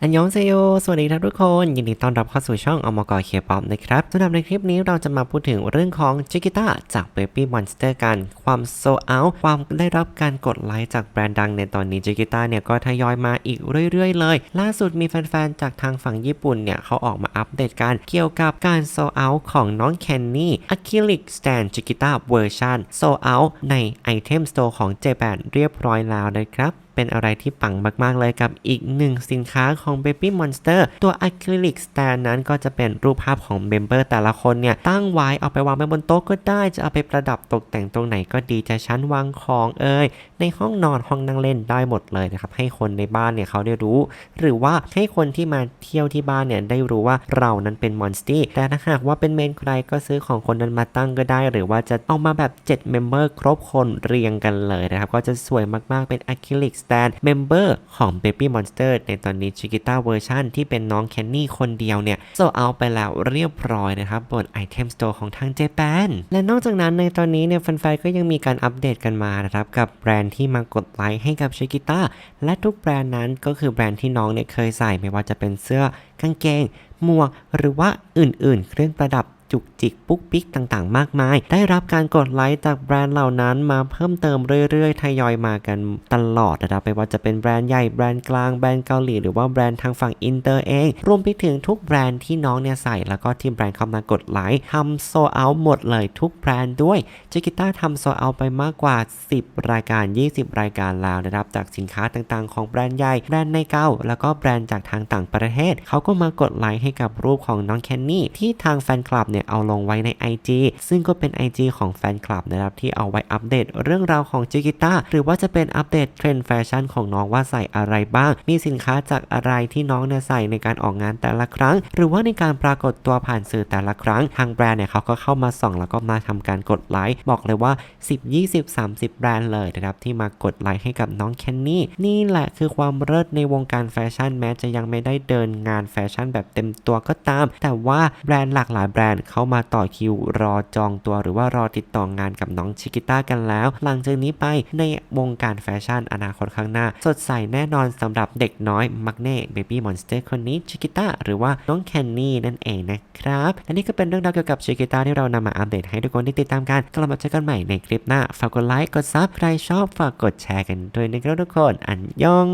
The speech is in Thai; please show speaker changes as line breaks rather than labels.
อันยองเซโย สวัสดีครับทุกคน ยินดีต้อนรับเข้าสู่ช่องอมกอเคป๊อปนะครับสำหรับในคลิปนี้เราจะมาพูดถึงเรื่องของจิกิต้าจาก Baby Monster กัน ความโซเอาความได้รับการกดไลค์จากแบรนด์ดังในตอนนี้จิกิต้าเนี่ยก็ทยอยมาอีกเรื่อยๆเลย ล่าสุดมีแฟนๆ จากทางฝั่งญี่ปุ่นเนี่ยเขาออกมาอัปเดตกันเกี่ยวกับการโซเอาของน้องแคนนี่อะคริลิกสแตนจิกิต้าเวอร์ชันโซเอาในไอเทมสโตร์ของเจแปนเรียบร้อยแล้วนะครับ เป็นอะไรที่ปังมากๆเลยกับอีกหนึ่งสินค้าของ Baby Monster ตัว Acrylic Stand นั้นก็จะเป็นรูปภาพของเมมเบอร์แต่ละคนเนี่ยตั้งไว้เอาไปวางไว้บนโต๊ะก็ได้จะเอาไปประดับตกแต่งตรงไหนก็ดีจะชั้นวางของเอ่ยในห้องนอนห้องนั่งเล่นได้หมดเลยนะครับให้คนในบ้านเนี่ยเขาได้รู้ หรือว่าให้คนที่มาเที่ยวที่บ้านเนี่ยได้รู้ว่าเรานั้นเป็นมอนสตี้แต่ถ้าหากว่าเป็นเมนใครก็ซื้อของคนนั้นมาตั้งก็ได้ หรือว่าจะเอามาแบบ7เมมเบอร์ครบคนเรียงกันเลยนะครับก็จะสวยมากๆเป็น Acrylic Stand Member ของ Baby Monster ในตอนนี้ Chiquita เวอร์ชันที่เป็นน้องแคนนี่คนเดียวเนี่ยโซเอาไปแล้วเรียบร้อยนะครับบน Item Store ของทางเจแปนและนอกจากนั้นในตอนนี้เนี่ยแฟนๆก็ยังมีการอัปเดตกันมานะครับกับแบรนด์ที่มากดไลค์ให้กับ Chiquita และทุกแบรนด์นั้นก็คือแบรนด์ที่น้องเนี่ยเคยใส่ไม่ว่าจะเป็นเสื้อกางเกงหมวกหรือว่าอื่นๆ เครื่องประดับ จุกจิกปุ๊กปิ๊กต่างๆ มากมาย ได้รับการกดไลค์จากแบรนด์เหล่านั้นมาเพิ่มเติมเรื่อยๆ ทยอยมากันตลอดนะครับไม่ว่าจะเป็นแบรนด์ใหญ่แบรนด์กลางแบรนด์เกาหลีหรือว่าแบรนด์ทางฝั่งอินเตอร์เอง รวมไปถึงทุกแบรนด์ที่น้องเนี่ยใส่ แล้วก็ที่แบรนด์เข้ามากดไลค์ทำโซเอาหมดเลยทุกแบรนด์ด้วยเจกิต้าทำโซเอาไปมากกว่า 10 รายการ 20 รายการแล้วนะครับจากสินค้าต่างๆ ของแบรนด์ใหญ่แบรนด์ในเกาแล้วก็แบรนด์จากทางต่างประเทศเขาก็มากดไลค์ให้กับรูปของน้องแคนนี่ที่ทางแฟนคลับเนี่ยเอาลงไว้ใน IG ซึ่งก็เป็น IG ของแฟนคลับนะครับที่เอาไว้อัปเดตเรื่องราวของจิกิต้าหรือว่าจะเป็นอัปเดตเทรนด์แฟชั่นของน้องว่าใส่อะไรบ้าง มีสินค้าจากอะไรที่น้องเนี่ยใส่ในการออกงานแต่ละครั้ง หรือว่าในการปรากฏตัวผ่านสื่อแต่ละครั้ง ทางแบรนด์เนี่ยเขาก็เข้ามาส่องแล้วก็มาทำการกดไลค์บอกเลยว่า 10 20 30 แบรนด์เลยนะครับที่มากดไลค์ให้กับน้องแคนนี่นี่แหละคือความเลิศในวงการแฟชั่นแม้จะยังไม่ได้เดินงานแฟชั่นแบบเต็มตัวก็ตาม แต่ว่าแบรนด์หลากหลายแบรนด์เข้ามาต่อคิวรอจองตัวหรือว่ารอติดต่องานกับน้องชิกิต้ากันแล้ว หลังจากนี้ไปในวงการแฟชั่นอนาคตข้างหน้า สดใสแน่นอนสำหรับเด็กน้อยมักเน่เบบี้มอนสเตอร์คนนี้ชิกิต้าหรือว่าน้องแคนนี่นั่นเองนะครับและนี่ก็เป็นเรื่องราวเกี่ยวกับชิกิต้าที่เรานำมาอัปเดตให้ทุกคนได้ติดตามกันกลับมาเจอกันใหม่ในคลิปหน้าฝากกดไลค์กดซับใครชอบฝากกดแชร์กันด้วยนะครับทุกคนอันยอง